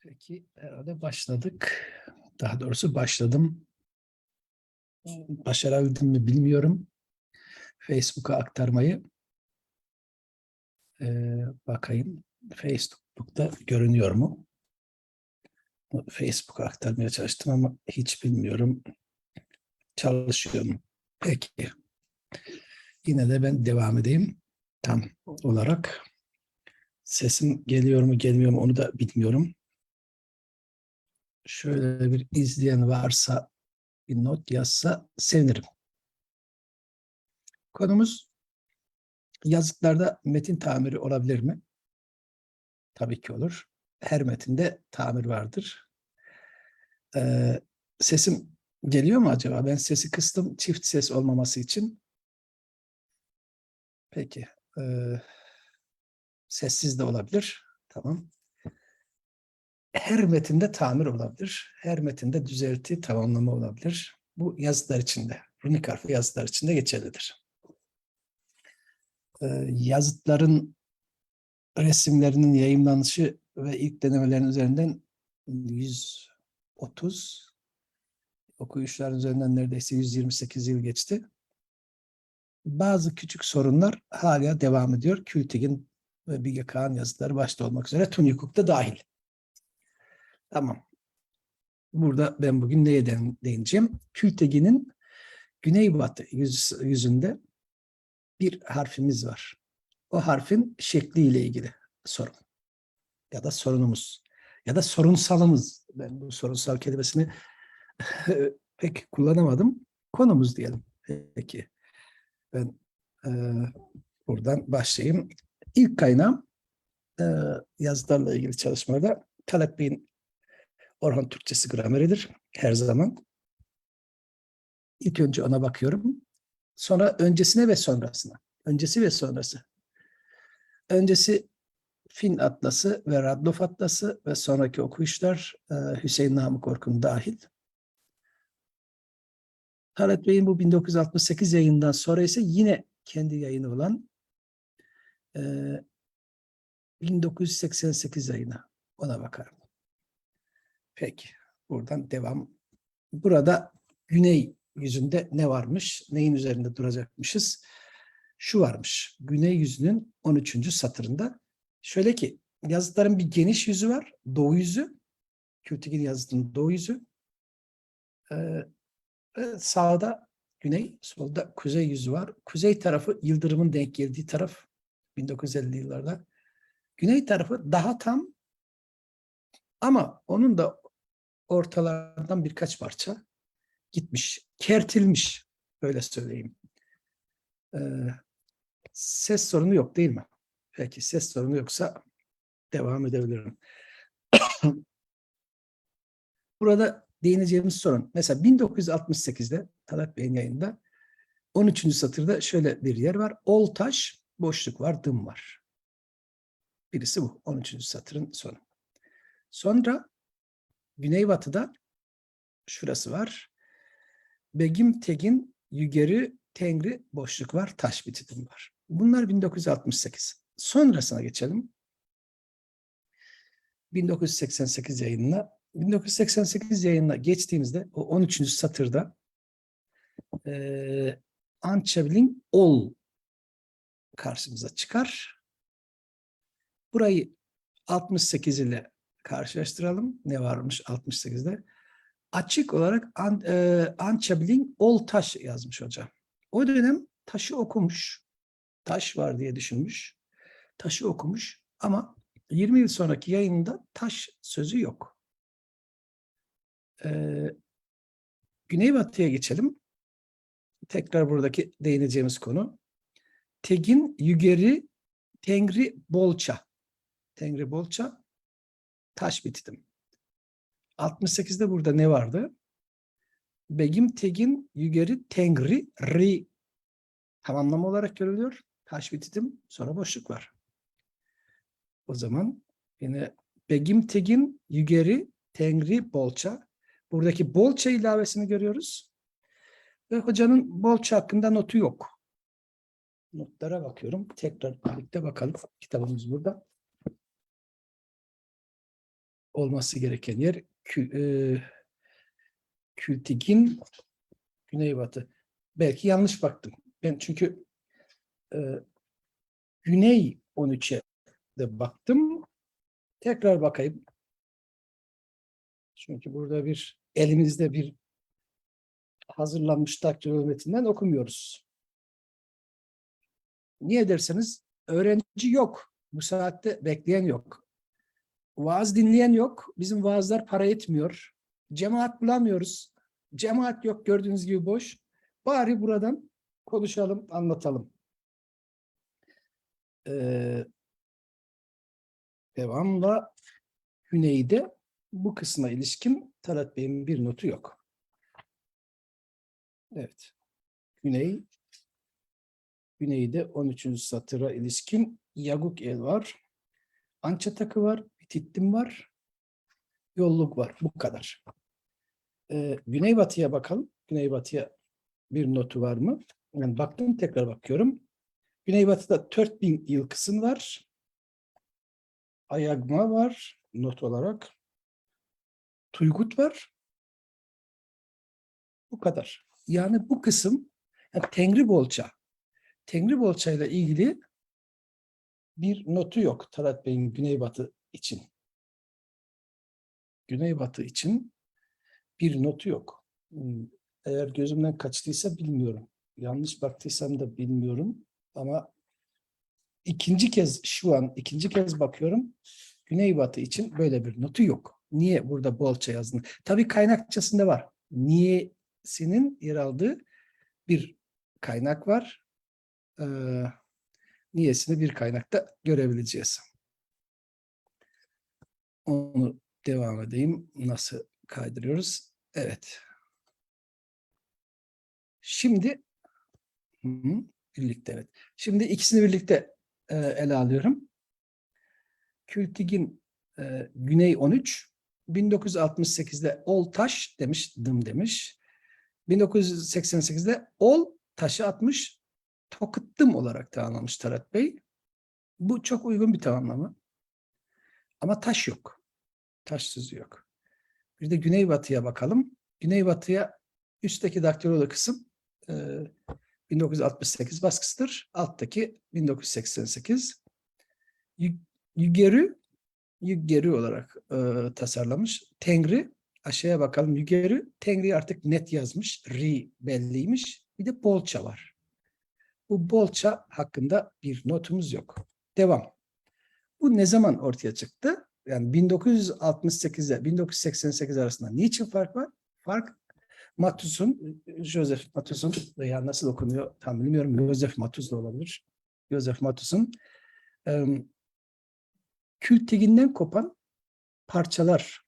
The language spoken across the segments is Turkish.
Peki herhalde başladık. Daha doğrusu başladım. Başarabildim mi bilmiyorum. Facebook'a aktarmayı. Ee, bakayım. Facebook'ta görünüyor mu? Facebook'a aktarmaya çalıştım ama hiç bilmiyorum. Çalışıyor mu? Peki. Yine de ben devam edeyim. Tam olarak. Sesim geliyor mu gelmiyor mu onu da bilmiyorum. Şöyle bir izleyen varsa bir not yazsa sevinirim. Konumuz yazıtlarda metin tamiri olabilir mi? Tabii ki olur. Her metinde tamir vardır. Ee, sesim geliyor mu acaba? Ben sesi kıstım çift ses olmaması için. Peki. Ee, sessiz de olabilir. Tamam. Her metinde tamir olabilir. Her metinde düzelti, tamamlama olabilir. Bu yazılar içinde, runik harfi yazılar içinde geçerlidir. Ee, yazıtların resimlerinin yayınlanışı ve ilk denemelerin üzerinden 130 okuyuşların üzerinden neredeyse 128 yıl geçti. Bazı küçük sorunlar hala devam ediyor. Kültigin ve Bilge Kağan yazıtları başta olmak üzere Tun Hukuk da dahil. Tamam. Burada ben bugün neye de- değineceğim? Kültegin'in güneybatı yüz, yüzünde bir harfimiz var. O harfin şekliyle ilgili sorun. Ya da sorunumuz. Ya da sorunsalımız. Ben bu sorunsal kelimesini pek kullanamadım. Konumuz diyelim. Peki. Ben e, buradan başlayayım. İlk kaynağım e, yazılarla ilgili çalışmalarda Talat Bey'in Orhan Türkçesi grameridir her zaman. İlk önce ona bakıyorum. Sonra öncesine ve sonrasına. Öncesi ve sonrası. Öncesi Fin Atlası ve Radlof Atlası ve sonraki okuyuşlar e, Hüseyin Namık Orkun dahil. Talat Bey'in bu 1968 yayından sonra ise yine kendi yayını olan e, 1988 yayına ona bakarım. Peki buradan devam. Burada güney yüzünde ne varmış? Neyin üzerinde duracakmışız? Şu varmış. Güney yüzünün 13. satırında. Şöyle ki yazıtların bir geniş yüzü var. Doğu yüzü. Kültigin yazıtının doğu yüzü. Ee, sağda güney, solda kuzey yüzü var. Kuzey tarafı yıldırımın denk geldiği taraf 1950'li yıllarda. Güney tarafı daha tam ama onun da ortalardan birkaç parça gitmiş, kertilmiş öyle söyleyeyim. Ee, ses sorunu yok değil mi? Peki ses sorunu yoksa devam edebilirim. Burada değineceğimiz sorun. Mesela 1968'de Talat Bey'in yayında 13. satırda şöyle bir yer var. Ol taş, boşluk var, dım var. Birisi bu. 13. satırın sonu. Sonra Güneybatı'da şurası var. Begim Tegin Yügeri Tengri boşluk var. Taş bititim var. Bunlar 1968. Sonrasına geçelim. 1988 yayınına. 1988 yayınına geçtiğimizde o 13. satırda eee Ançabil'in ol karşımıza çıkar. Burayı 68 ile karşılaştıralım. Ne varmış 68'de? Açık olarak An, e, ol taş yazmış hocam. O dönem taşı okumuş. Taş var diye düşünmüş. Taşı okumuş ama 20 yıl sonraki yayında taş sözü yok. Ee, Güneybatı'ya geçelim. Tekrar buradaki değineceğimiz konu. Tegin Yügeri Tengri Bolça. Tengri Bolça taş bititim. 68'de burada ne vardı? Begim Tegin Yügeri Tengri Ri tamamlama olarak görülüyor. Taş bititim sonra boşluk var. O zaman yine Begim Tegin Yügeri Tengri Bolça. Buradaki Bolça ilavesini görüyoruz. Ve hocanın Bolça hakkında notu yok. Notlara bakıyorum. Tekrar birlikte bakalım. Kitabımız burada. Olması gereken yer Kü, e, Kültigin güneybatı. Belki yanlış baktım. Ben çünkü e, Güney 13'e de baktım. Tekrar bakayım. Çünkü burada bir elimizde bir hazırlanmış daktilo metinden okumuyoruz. Niye derseniz öğrenci yok. Bu saatte bekleyen yok. Vaaz dinleyen yok. Bizim vaazlar para etmiyor. Cemaat bulamıyoruz. Cemaat yok gördüğünüz gibi boş. Bari buradan konuşalım, anlatalım. Ee, devamla güneyde bu kısma ilişkin Talat Bey'in bir notu yok. Evet. Güney Güneyde 13. satıra ilişkin Yaguk el var. Ança takı var. Tittim var. Yolluk var. Bu kadar. Ee, Güneybatıya bakalım. Güneybatıya bir notu var mı? Yani baktım tekrar bakıyorum. Güneybatıda 4000 yıl kısım var. Ayagma var not olarak. Tuygut var. Bu kadar. Yani bu kısım yani Tengri Bolça. Tengri Bolça ile ilgili bir notu yok Talat Bey'in Güneybatı için. Güneybatı için bir notu yok. Hmm, Eğer gözümden kaçtıysa bilmiyorum. Yanlış baktıysam da bilmiyorum. Ama ikinci kez şu an ikinci kez bakıyorum. Güneybatı için böyle bir notu yok. Niye burada bolça yazdın? Tabii kaynakçasında var. Niye'sinin yer aldığı bir kaynak var. Ee, niyesini bir kaynakta görebileceğiz. Onu devam edeyim. Nasıl kaydırıyoruz? Evet. Şimdi birlikte evet. Şimdi ikisini birlikte e, ele alıyorum. Kültigin e, Güney 13 1968'de ol taş demiş, dım demiş. 1988'de ol taşı atmış, tokıttım olarak tamamlamış Tarat Bey. Bu çok uygun bir tamamlama. Ama taş yok. Taş sözü yok. Bir de güneybatıya bakalım. Güneybatıya üstteki daktilolu kısım e, 1968 baskısıdır. Alttaki 1988. Yü- Yügerü Yügerü olarak e, tasarlamış. Tengri aşağıya bakalım. Yügerü Tengri artık net yazmış. Ri belliymiş. Bir de bolça var. Bu bolça hakkında bir notumuz yok. Devam. Bu ne zaman ortaya çıktı? Yani 1968 ile 1988 arasında niçin fark var? Fark Matus'un, Joseph Matus'un veya nasıl okunuyor tam bilmiyorum. Joseph Matus da olabilir. Joseph Matus'un em, külteginden kopan parçalar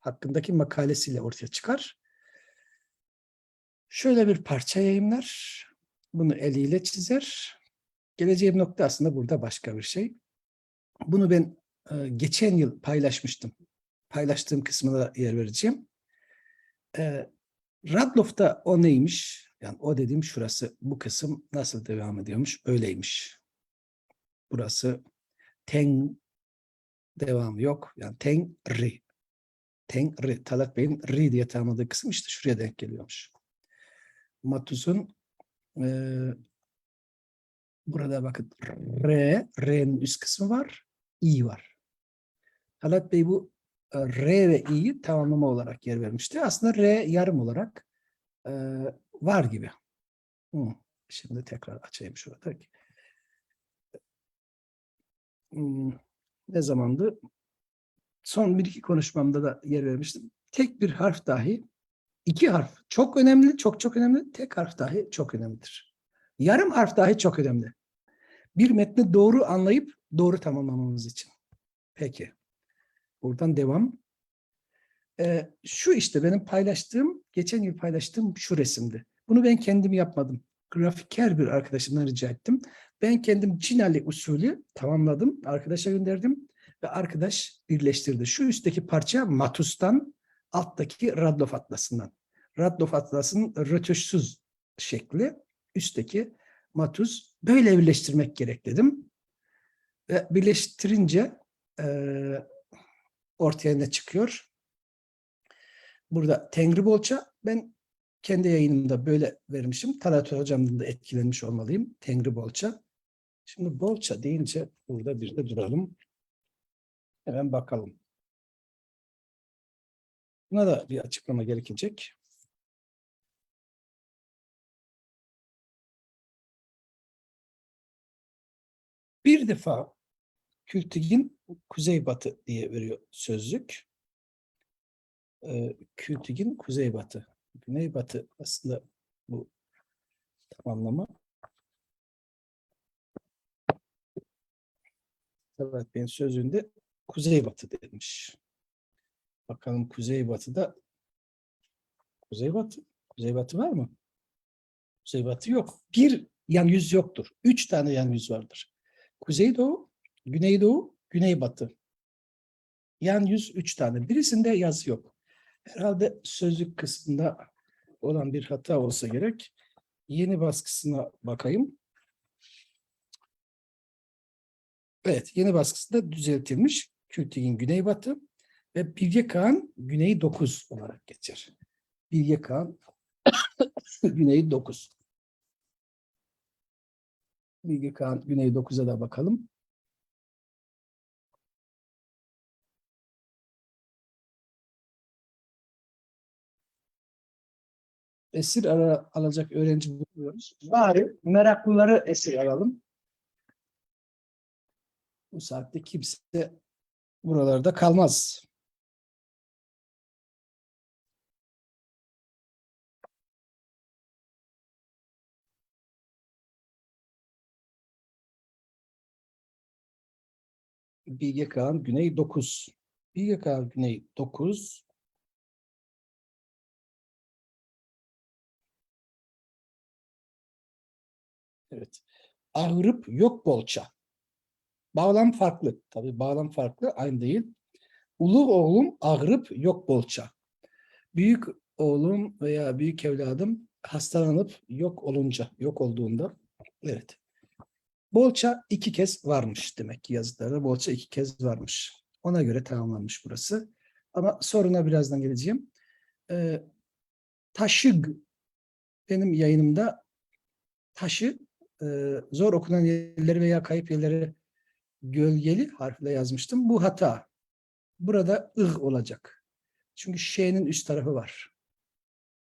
hakkındaki makalesiyle ortaya çıkar. Şöyle bir parça yayınlar. Bunu eliyle çizer. Geleceğim nokta aslında burada başka bir şey. Bunu ben e, geçen yıl paylaşmıştım. Paylaştığım kısmına yer vereceğim. E, Radloff'ta o neymiş? Yani o dediğim şurası, bu kısım nasıl devam ediyormuş? Öyleymiş. Burası ten devamı yok. Yani ten ri. Ten ri. Talat Bey'in ri diye tanımladığı kısım işte şuraya denk geliyormuş. Matus'un e, burada bakın R, R'nin üst kısmı var, I var. Talat Bey bu e, R ve İ'yi tamamlama olarak yer vermişti. Aslında R yarım olarak e, var gibi. Şimdi tekrar açayım şurada. Hmm, ne zamandı? Son bir iki konuşmamda da yer vermiştim. Tek bir harf dahi, iki harf çok önemli, çok çok önemli. Tek harf dahi çok önemlidir. Yarım harf dahi çok önemli. Bir metni doğru anlayıp doğru tamamlamamız için. Peki. Buradan devam. Ee, şu işte benim paylaştığım, geçen yıl paylaştığım şu resimdi. Bunu ben kendim yapmadım. Grafiker bir arkadaşımdan rica ettim. Ben kendim Cinali usulü tamamladım. Arkadaşa gönderdim ve arkadaş birleştirdi. Şu üstteki parça Matus'tan, alttaki Radloff Atlas'ından. Radloff Atlas'ın rötuşsuz şekli, üstteki Matus. Böyle birleştirmek gerek dedim. Ve birleştirince eee ortaya ne çıkıyor? Burada Tengri Bolça ben kendi yayınımda böyle vermişim. Talat hocamdan da etkilenmiş olmalıyım. Tengri Bolça. Şimdi Bolça deyince burada bir de duralım. Hemen bakalım. Buna da bir açıklama gerekecek. Bir defa Kültigin kuzeybatı diye veriyor sözlük. Ee, Kültigin kuzeybatı. Güneybatı aslında bu tamamlama. Evet, benim sözünde kuzeybatı demiş. Bakalım kuzeybatıda kuzeybatı. Kuzeybatı var mı? Kuzeybatı yok. Bir yan yüz yoktur. Üç tane yan yüz vardır. Kuzeydoğu, Güneydoğu, Güneybatı. Yan yüz üç tane. Birisinde yaz yok. Herhalde sözlük kısmında olan bir hata olsa gerek. Yeni baskısına bakayım. Evet, yeni baskısında düzeltilmiş. Kültigin Güneybatı ve Bilge Kağan Güney 9 olarak geçer. Bilge Kağan Güney 9. Bilge Kağan Güney 9'a da bakalım. Esir ara, alacak öğrenci buluyoruz. Bari meraklıları esir alalım. Bu saatte kimse buralarda kalmaz. Bilge Kağan Güney 9. Bilge Kağan Güney 9. Evet. Ağrıp yok bolça. Bağlam farklı. Tabii bağlam farklı. Aynı değil. Ulu oğlum ağrıp yok bolça. Büyük oğlum veya büyük evladım hastalanıp yok olunca, yok olduğunda. Evet. Bolça iki kez varmış demek ki yazılarda. Bolça iki kez varmış. Ona göre tamamlanmış burası. Ama soruna birazdan geleceğim. Ee, taşıg benim yayınımda taşı e, zor okunan yerleri veya kayıp yerleri gölgeli harfle yazmıştım. Bu hata. Burada ıh olacak. Çünkü şey'nin üst tarafı var.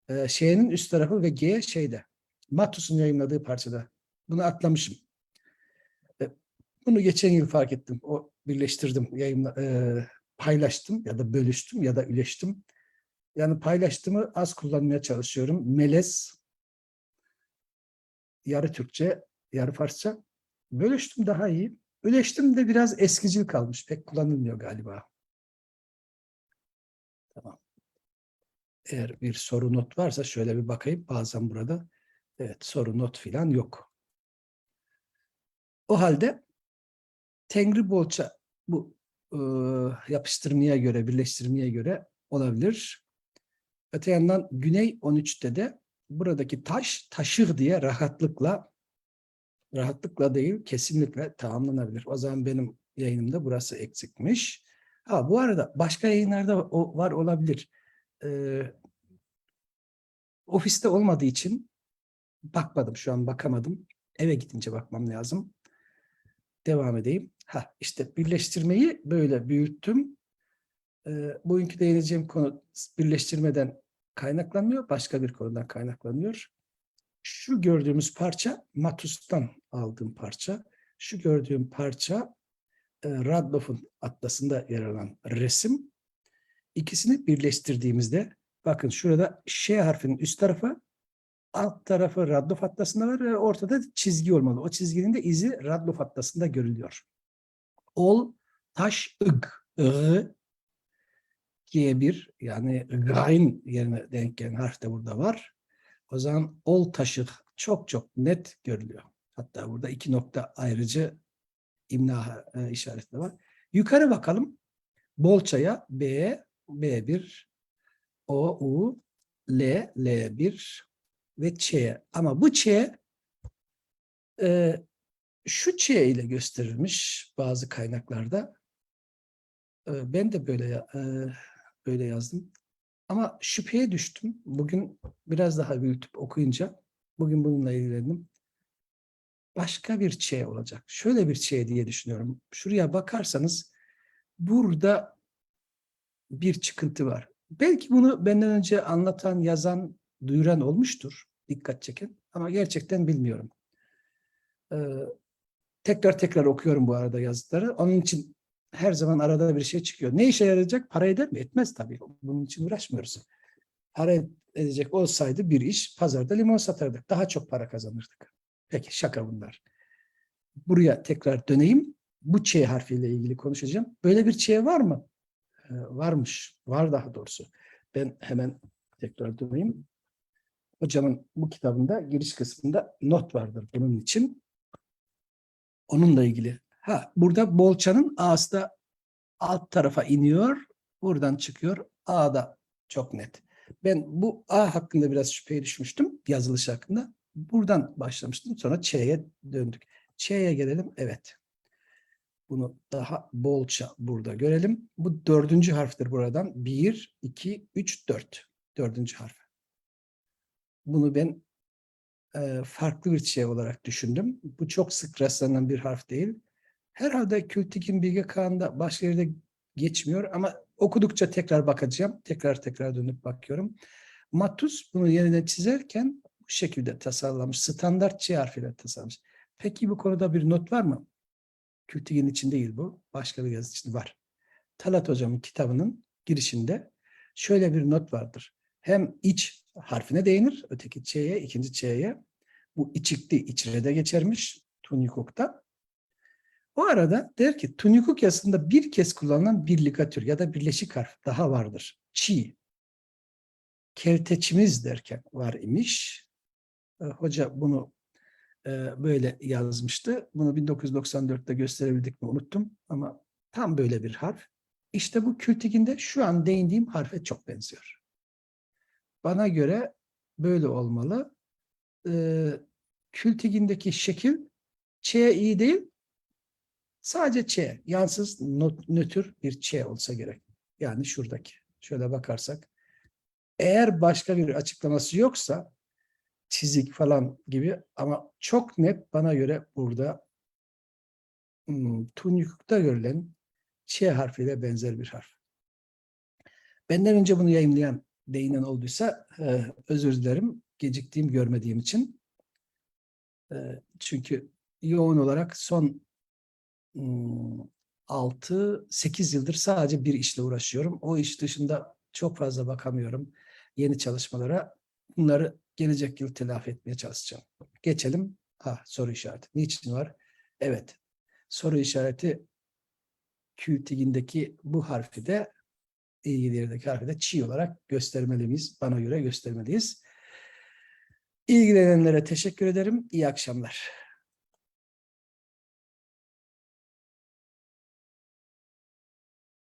Ee, şey'nin üst tarafı ve G şeyde. Matus'un yayınladığı parçada. Bunu atlamışım. Ee, bunu geçen yıl fark ettim. O birleştirdim, yayınla, e, paylaştım ya da bölüştüm ya da üleştim. Yani paylaştığımı az kullanmaya çalışıyorum. Melez, yarı Türkçe, yarı Farsça. Bölüştüm daha iyi. Üleştim de biraz eskicil kalmış. Pek kullanılmıyor galiba. Tamam. Eğer bir soru not varsa şöyle bir bakayım. Bazen burada evet soru not filan yok. O halde Tengri Bolça bu e, yapıştırmaya göre, birleştirmeye göre olabilir. Öte yandan Güney 13'te de buradaki taş taşır diye rahatlıkla rahatlıkla değil kesinlikle tamamlanabilir. O zaman benim yayınımda burası eksikmiş. Ha bu arada başka yayınlarda o var olabilir. Ee, ofiste olmadığı için bakmadım şu an bakamadım. Eve gidince bakmam lazım. Devam edeyim. Ha işte birleştirmeyi böyle büyüttüm. Ee, bugünkü değineceğim konu birleştirmeden kaynaklanmıyor. Başka bir konudan kaynaklanıyor. Şu gördüğümüz parça Matus'tan aldığım parça. Şu gördüğüm parça e, Radloff'un atlasında yer alan resim. İkisini birleştirdiğimizde bakın şurada Ş harfinin üst tarafı alt tarafı Radloff atlasında var ve ortada çizgi olmalı. O çizginin de izi Radloff atlasında görülüyor. Ol, taş, ıg, ı, G1 yani gain yerine denk gelen harf de burada var. O zaman ol taşık çok çok net görülüyor. Hatta burada iki nokta ayrıcı imla e, işaretli var. Yukarı bakalım. Bolçaya B, B1, O, U, L, L1 ve Ç. Ama bu Ç e, şu Ç ile gösterilmiş bazı kaynaklarda. e, ben de böyle e, böyle yazdım. Ama şüpheye düştüm. Bugün biraz daha büyütüp okuyunca bugün bununla ilgilendim. Başka bir şey olacak. Şöyle bir şey diye düşünüyorum. Şuraya bakarsanız burada bir çıkıntı var. Belki bunu benden önce anlatan, yazan, duyuran olmuştur. Dikkat çekin. Ama gerçekten bilmiyorum. Ee, tekrar tekrar okuyorum bu arada yazıları. Onun için her zaman arada bir şey çıkıyor. Ne işe yarayacak? Para eder mi? Etmez tabii. Bunun için uğraşmıyoruz. Para edecek olsaydı bir iş pazarda limon satardık. Daha çok para kazanırdık. Peki şaka bunlar. Buraya tekrar döneyim. Bu Ç harfiyle ilgili konuşacağım. Böyle bir Ç var mı? Ee, varmış. Var daha doğrusu. Ben hemen tekrar döneyim. Hocamın bu kitabında giriş kısmında not vardır bunun için. Onunla ilgili. Ha, burada bolçanın A'sı da alt tarafa iniyor. Buradan çıkıyor. A da çok net. Ben bu A hakkında biraz şüpheye düşmüştüm. Yazılış hakkında. Buradan başlamıştım. Sonra Ç'ye döndük. Ç'ye gelelim. Evet. Bunu daha bolça burada görelim. Bu dördüncü harftir buradan. Bir, iki, üç, dört. Dördüncü harf. Bunu ben e, farklı bir şey olarak düşündüm. Bu çok sık rastlanan bir harf değil. Herhalde Kültik'in Bilge Kağan'da başka yerde geçmiyor ama okudukça tekrar bakacağım. Tekrar tekrar dönüp bakıyorum. Matus bunu yerine çizerken bu şekilde tasarlamış. Standart C harfiyle tasarlamış. Peki bu konuda bir not var mı? Kültik'in için değil bu. Başka bir yazı için var. Talat Hocam'ın kitabının girişinde şöyle bir not vardır. Hem iç harfine değinir, öteki Ç'ye, ikinci Ç'ye. Bu içikli içine de geçermiş Tunikuk'ta. O arada der ki Tunikuk yazısında bir kez kullanılan bir ligatür ya da birleşik harf daha vardır. Çi. Kelteçimiz derken var imiş. E, Hoca bunu e, böyle yazmıştı. Bunu 1994'te gösterebildik mi unuttum ama tam böyle bir harf. İşte bu Kültiginde şu an değindiğim harfe çok benziyor. Bana göre böyle olmalı. Ee, Kültigindeki şekil Ç iyi değil, sadece Ç, yansız nötr bir Ç olsa gerek. Yani şuradaki. Şöyle bakarsak. Eğer başka bir açıklaması yoksa çizik falan gibi ama çok net bana göre burada hmm, Tunyuk'ta görülen Ç harfiyle benzer bir harf. Benden önce bunu yayınlayan, değinen olduysa e, özür dilerim. Geciktiğim, görmediğim için. E, çünkü yoğun olarak son 6-8 yıldır sadece bir işle uğraşıyorum. O iş dışında çok fazla bakamıyorum yeni çalışmalara. Bunları gelecek yıl telafi etmeye çalışacağım. Geçelim. Ha, soru işareti. Niçin var? Evet. Soru işareti Kültigindeki bu harfi de ilgili yerdeki harfi de çiğ olarak göstermeliyiz. Bana göre göstermeliyiz. İlgilenenlere teşekkür ederim. İyi akşamlar.